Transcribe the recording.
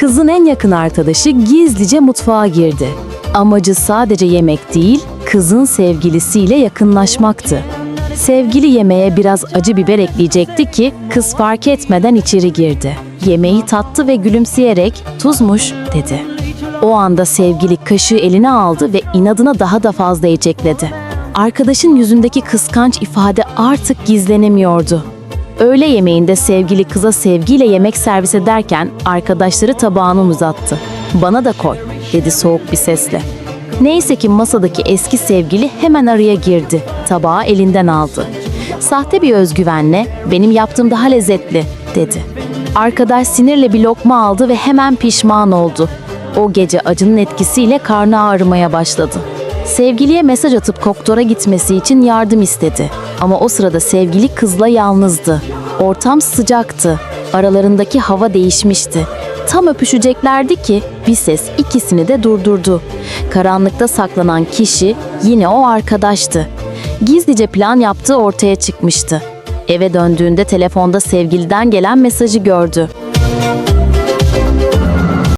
Kızın en yakın arkadaşı gizlice mutfağa girdi. Amacı sadece yemek değil, kızın sevgilisiyle yakınlaşmaktı. Sevgili yemeğe biraz acı biber ekleyecekti ki kız fark etmeden içeri girdi. Yemeği tattı ve gülümseyerek tuzmuş dedi. O anda sevgili kaşığı eline aldı ve inadına daha da fazla yiyecekledi. Arkadaşın yüzündeki kıskanç ifade artık gizlenemiyordu. Öğle yemeğinde sevgili kıza sevgiyle yemek servis ederken arkadaşları tabağını uzattı. Bana da koy dedi soğuk bir sesle. Neyse ki masadaki eski sevgili hemen araya girdi. Tabağı elinden aldı. Sahte bir özgüvenle benim yaptığım daha lezzetli dedi. Arkadaş sinirle bir lokma aldı ve hemen pişman oldu. O gece acının etkisiyle karnı ağrımaya başladı. Sevgiliye mesaj atıp doktora gitmesi için yardım istedi. Ama o sırada sevgili kızla yalnızdı. Ortam sıcaktı. Aralarındaki hava değişmişti. Tam öpüşeceklerdi ki bir ses ikisini de durdurdu. Karanlıkta saklanan kişi yine o arkadaştı. Gizlice plan yaptığı ortaya çıkmıştı. Eve döndüğünde telefonda sevgiliden gelen mesajı gördü.